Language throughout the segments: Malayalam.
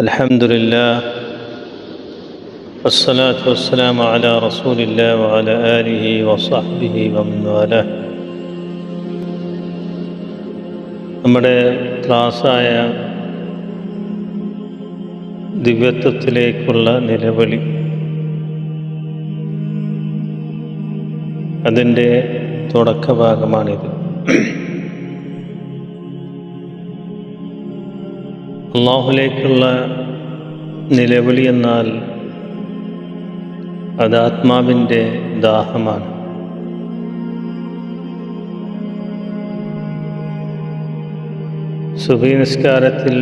الحمد لله والصلاة والسلام على رسول الله وعلى آله وصحبه ومن والاه നമ്മുടെ ക്ലാസ്സായ ദിവ്യത്വത്തിലേക്കുള്ള നിലവിളി അതിൻ്റെ തുടക്കഭാഗമാണിത് അള്ളാഹുലേക്കുള്ള നിലവിളി എന്നാൽ അത് ആത്മാവിന്റെ ദാഹമാണ്. സുബി നിസ്കാരത്തിൽ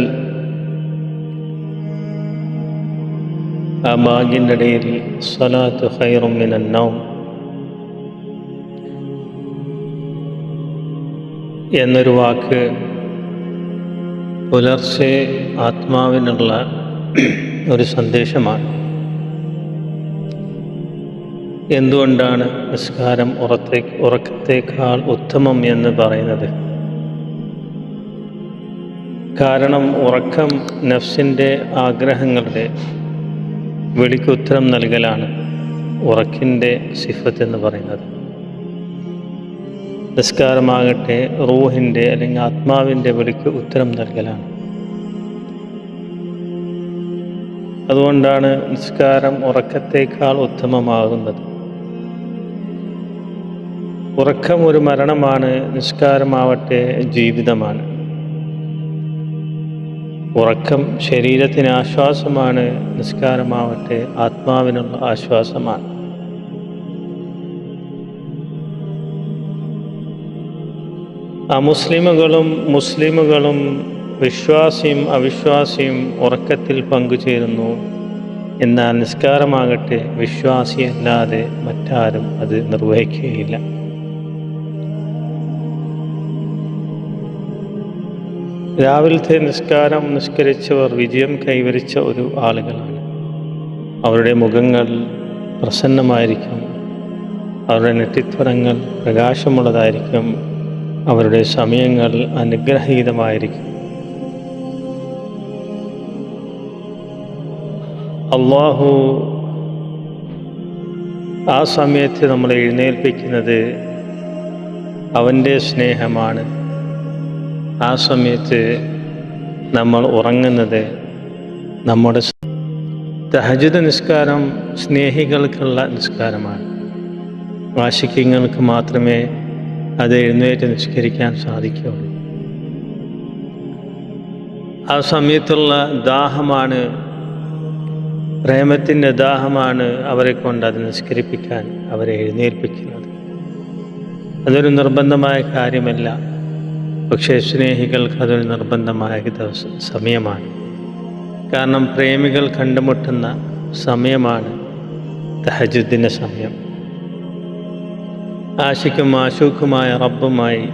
ആ ബാഗിന്റെ ഇടയിൽ സ്വലാത്ത് ഹൈറും മിനന്നൗം എന്നൊരു വാക്ക് പുലർച്ചെ ആത്മാവിനുള്ള ഒരു സന്ദേശമാണ്. എന്തുകൊണ്ടാണ് നിസ്കാരം ഉറത്തെ ഉറക്കത്തേക്കാൾ ഉത്തമം എന്ന് പറയുന്നത്? കാരണം ഉറക്കം നഫ്സിന്റെ ആഗ്രഹങ്ങളുടെ വിളിക്കുത്തരം നൽകലാണ് ഉറക്കിന്റെ സിഫത്ത് എന്ന് പറയുന്നത്. നിസ്കാരമാകട്ടെ റൂഹിന്റെ അല്ലെങ്കിൽ ആത്മാവിന്റെ വിളിക്ക് ഉത്തരം നൽകലാണ്. അതുകൊണ്ടാണ് നിസ്കാരം ഉറക്കത്തേക്കാൾ ഉത്തമമാകുന്നത്. ഉറക്കം ഒരു മരണമാണ് നിസ്കാരമാവട്ടെ ജീവിതമാണ്. ഉറക്കം ശരീരത്തിന് ആശ്വാസമാണ് നിസ്കാരമാവട്ടെ ആത്മാവിനുള്ള ആശ്വാസമാണ്. അമുസ്ലിമുകളും മുസ്ലിമുകളും വിശ്വാസിയും അവിശ്വാസിയും ഉറക്കത്തിൽ പങ്കുചേരുന്നു. എന്നാൽ നിസ്കാരമാകട്ടെ വിശ്വാസിയല്ലാതെ മറ്റാരും അത് നിർവഹിക്കുകയില്ല. രാവിലത്തെ നിസ്കാരം നിസ്കരിച്ചവർ വിജയം കൈവരിച്ച ഒരു ആളുകളാണ്. അവരുടെ മുഖങ്ങൾ പ്രസന്നമായിരിക്കും. അവരുടെ നെറ്റിത്വരങ്ങൾ പ്രകാശമുള്ളതായിരിക്കും. അവരുടെ സമയങ്ങൾ അനുഗ്രഹീതമായിരിക്കും. അള്ളാഹു ആ സമയത്ത് നമ്മളെ എഴുന്നേൽപ്പിക്കുന്നത് അവന്റെ സ്നേഹമാണ്. ആ സമയത്ത് നമ്മൾ ഉറങ്ങുന്നത് നമ്മുടെ സഹജിത നിസ്കാരം സ്നേഹികൾക്കുള്ള നിസ്കാരമാണ്. വാശിക്യങ്ങൾക്ക് മാത്രമേ അത് എഴുന്നേറ്റ് നിഷ്കരിക്കാൻ സാധിക്കുകയുള്ളൂ. ആ സമയത്തുള്ള ദാഹമാണ് പ്രേമത്തിന്റെ ദാഹമാണ് അവരെ കൊണ്ട് അത് നിസ്കരിപ്പിക്കാൻ അവരെ എഴുന്നേൽപ്പിക്കുന്നത്. അതൊരു നിർബന്ധമായ കാര്യമല്ല. പക്ഷേ സ്നേഹികൾക്ക് അതൊരു നിർബന്ധമായ ദിവസം സമയമാണ്. കാരണം പ്രേമികൾ കണ്ടുമുട്ടുന്ന സമയമാണ് തഹജുദ്ദിന്റെ സമയം. ആശിക്കും ആശൂക്കുമായ റബ്ബുമായി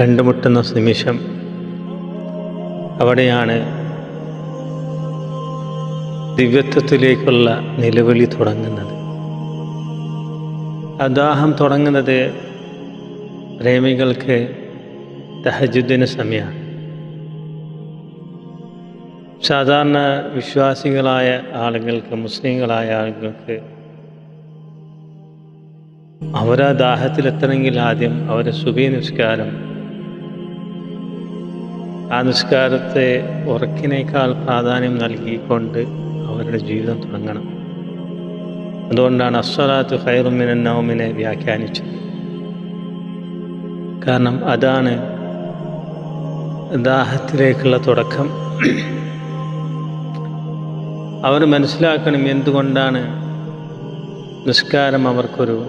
കണ്ടുമുട്ടുന്ന നിമിഷം അവിടെയാണ് ദിവ്യത്വത്തിലേക്കുള്ള നിലവിളി തുടങ്ങുന്നത്. അദാഹം തുടങ്ങുന്നത് പ്രേമികൾക്ക് തഹജുദ്ദിന് സമയമാണ്. സാധാരണ വിശ്വാസികളായ ആളുകൾക്ക് മുസ്ലിങ്ങളായ ആളുകൾക്ക് അവരാ ദാഹത്തിലെത്തണമെങ്കിൽ ആദ്യം അവരെ സുബി നിസ്കാരം. ആ നിസ്കാരത്തെ ഉറക്കിനേക്കാൾ പ്രാധാന്യം നൽകിക്കൊണ്ട് അവരുടെ ജീവിതം തുടങ്ങണം. അതുകൊണ്ടാണ് അസ്വലാത്ത് ഖൈറുമിനെ നൗമിനെ വ്യാഖ്യാനിച്ചത്. കാരണം അതാണ് ദാഹത്തിലേക്കുള്ള തുടക്കം. അവർ മനസ്സിലാക്കണം എന്തുകൊണ്ടാണ് നിസ്കാരം അവർക്കൊരു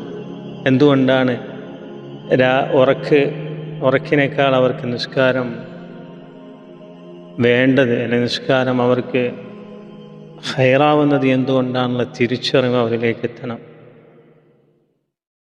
എന്തുകൊണ്ടാണ് രാ ഉറക്ക് ഉറക്കിനേക്കാൾ അവർക്ക് നിഷ്കാരം വേണ്ടത്? അല്ലെങ്കിൽ നിഷ്കാരം അവർക്ക് ഹയറാവുന്നത് എന്തുകൊണ്ടാണുള്ള തിരിച്ചറിവ് അവരിലേക്ക് എത്തണം.